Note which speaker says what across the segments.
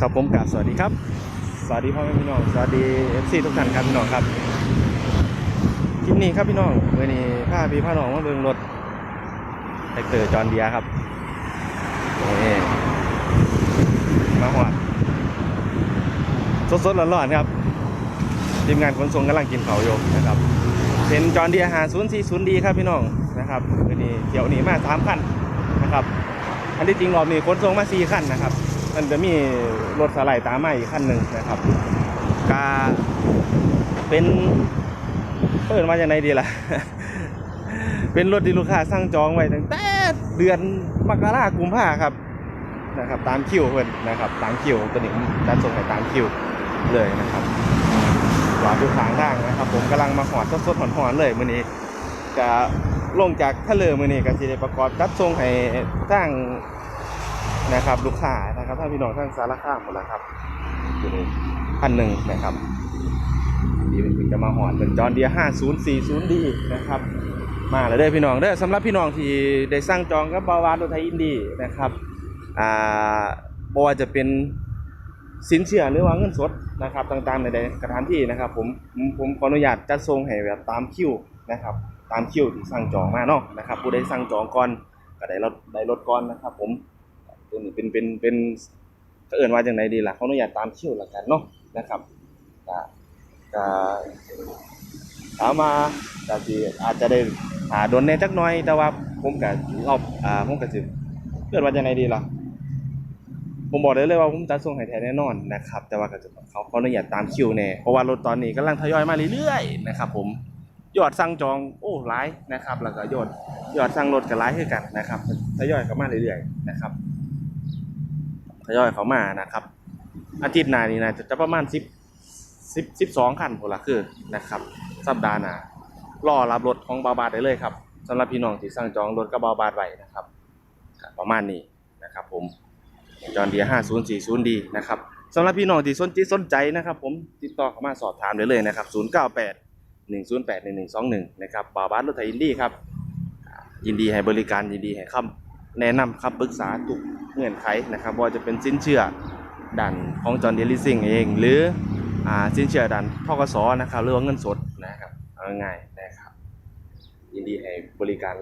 Speaker 1: ครับผมกาสวัสดีครับ สวัสดีพ่อแม่พี่น้อง สวัสดีเอฟซีทุกท่านครับพี่น้องครับคลิปนี้ครับพี่น้องเมื่อนี้พาพี่พาน้องมาเบิ่งรถแท็กเตอร์จอนเดียครับนี่มาหอดสดๆร้อนๆครับทีมงานขนส่งกำลังกินเขาวอยู่นะครับเป็นจอนเดียร์หา0 4 0ดีครับพี่น้องนะครับเมื่อนี้เที่ยวนี้มาสามคันนะครับอันที่จริงรอบนี้ขนส่งมาสี่คันนะครับ มันจะมีรถสไลด์ตามมาอีกคันหนึ่งนะครับกาเป็นเปิดมาจากไหนดีล่ะ เป็นรถที่ลูกค้าสั่งจองไว้ตั้งแต่เดือนมกราคมกุมภาครับนะครับ ตามคิวเพิ่นนะครับ ตามคิวตัวนี้ผมจะส่งให้ตามคิวเลยนะครับหวานดูทางทางนะครับ ผมกำลังมาหอดสดๆหอนๆเลยมื้อนี้จะลงจากทะเลมื้อนี้ก็สิได้ประกอบจัดส่งให้ทางนะครับ ลูกค้า นะครับท่านพี่น้องท่านสารคามหมดแล้วครับอยู่ในพันหนึ่งนะครับดีเป็นจะมาหอดเป็นจอนเดีย5040ดีนะครับ มาแล้วเด้อพี่น้องเด้อสำหรับพี่น้องที่ได้สร้างจองกับบาวานรถไทยอินดีนะครับอ่าบว่าจะเป็นสินเชื่อหรือว่าเงินสดนะครับต่างๆในสถานที่นะครับ ผมผมขออนุญาตจัดส่งให้แบบตามคิวนะครับตามคิวที่สั่งจองมาเนาะนะครับผู้ใดสั่งจองก่อนก็ได้รถได้รถก่อนนะครับ ผม ตัวนี้เป็นเป็นเป็นก็เอื่นว่าจังไดดีล่ะเขาอนุญาตตามคิวละกันเนาะนะครับก็ก็ถามมาก็สิอาจจะได้หาโดนแหน่จักหน่อย แต่ว่าผมก็รอบอ่าผมก็สิเกิดว่าจังไดดีล่ะผมบอกได้เลยว่าผมจะส่งให้แท้แน่นอนนะครับ แต่ว่าก็จะเขาเขาอนุญาตตามคิวแน่เพราะว่ารถตอนนี้กำลังทยอยมาเรื่อยๆนะครับ ผมยอดสั่งจองโอ้หลายนะครับ แล้วก็ยอดยอดสั่งรถก็หลายคือกันนะครับทยอยเข้ามาเรื่อยๆนะครับ ทยอยเขามานะครับ อาทิตย์หน้านี่นะจะจะประมาณสิบสิบสิบสองคันพนละคือนะครับ สัปดาห์หน้ารอรับรถของบาบาดได้เลยครับสำหรับพี่น้องที่สั่งจองรถกับบาบาดไว้นะครับ ประมาณนี้นะครับ ผมจอนเดียห้าศูนย์สี่ศูนย์ดีนะครับสำหรับพี่น้องที่สนจิตสนใจนะครับ ผมติดต่อเข้ามาสอบถามได้เลยนะครับศูนย์เก้าแปดหนึ่งศูนย์แปดหนึ่งหนึ่งสองหนึ่งนะครับบาบาดรถไทยอินดี้ครับยินดีให้บริการยินดีให้คำแนะนำครับปรึกษาทุก เงื่อนไขนะครับว่าจะเป็นสินเชื่อดันของจอห์นเดียลิซิงเอง หรืออ่าสินเชื่อดันทกสนะครับหรือว่าเงินสดนะครับเอาง่ายนะครับยินดีให้บริการ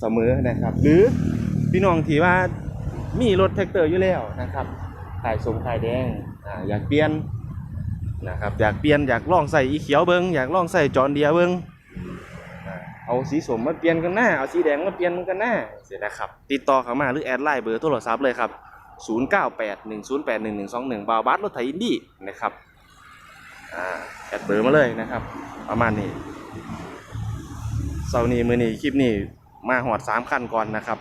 Speaker 1: เสมอนะครับ หรือพี่น้องที่ว่ามีรถแท็กเตอร์อยู่แล้วนะครับขายส่งขายแดงอ่าอยากเปลี่ยนนะครับอยากเปลี่ยนอยากลองใส่อีเขียวเบิงอยากลองใส่จอห์นเดียเบิง เอาสีสมมาเปลี่ยนกันหน้า เอาสีแดงมาเปลี่ยนกันหน้าเสร็จนะครับ ติดต่อเข้ามาหรือแอดไลน์เบอร์โทรศัพท์เลยครับ 0981081121บาวบัสรถไถอินดี้นะครับอ่าแอดเบอร์มาเลยนะครับ ประมาณนี้เสาร์นี้มือนี้คลิปนี้มาหอดสามคันก่อนนะครับ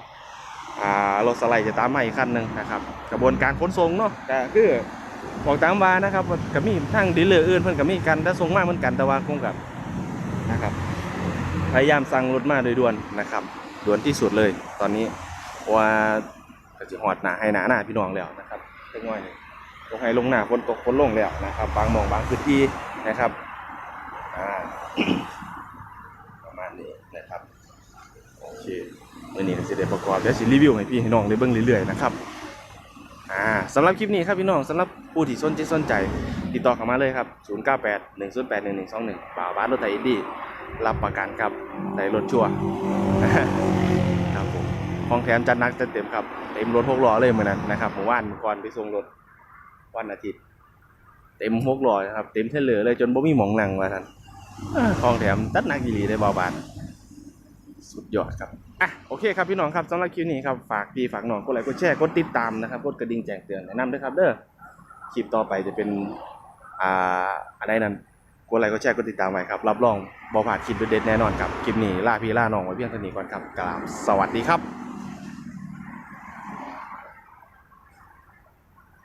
Speaker 1: อ่ารถสไลด์จะตามมาอีกคันหนึ่งนะครับ กระบวนการขนส่งเนาะแต่คือบอกตามว่านะครับก็มีทางดีลเลอร์อื่นเพิ่อนก็มีกันแต่ส่งมากเหมือนกันแต่ว่าคงกับนะครับ พยายามสั่งรถมาโดยด่วนนะครับด่วนที่สุดเลย ตอนนี้ว่าก็จะหอดหนาให้หนาหน้าพี่น้องแล้วนะครับเล็กน้อยนี่ลงให้ลงหน้าฝนตกฝนลงแล้วนะครับ บางมองบางพื้นที่นะครับอ่าประมาณนี้นะครับโอเควันนี้จะได้ประกอบเดี๋ยวสิรีวิวให้พี่ให้น้องได้เบิ่งเรื่อยๆนะครับอ่าสำหรับคลิปนี้ครับพี่น้องสำหรับผู้ที่สนใจสนใจ ติดต่อเข้ามาเลยครับ 098 108 1121ป่าวบ้านรถไถอินดี้ รับประกันครับในรถชั่วครับผมของแถมจัดหนักจัดเต็มครับเต็มรถหกล้อเลยเหมือนนั้นนะครับเมื่อวานก่อนไปส่งรถวันอาทิตย์ เต็มหกล้อครับเต็มเทเลอร์เลยจนบ่มีหมองนั่งว่าท่านเอ้อของแถมจัดหนักอีหลีได้เบาบานสุดยอดครับ อะ โอเคครับพี่น้องครับสำหรับคลิปนี้ครับ ฝากพี่ฝากน้องกดไลค์กดแชร์กดติดตามนะครับกดกระดิ่งแจ้งเตือนแนะนำด้วยครับเด้อคลิปต่อไปจะเป็น อ่า อะไรนั้น ดไลค์กดแชร์กดติดตามไว้ครับ รับรองบอผ่านคลิปเด็ดๆแน่นอนครับ คลิปนี้ล่าพี่ล่าน้องไว้เพียงเท่านี้ก่อนครับกราบสวัสดีครับ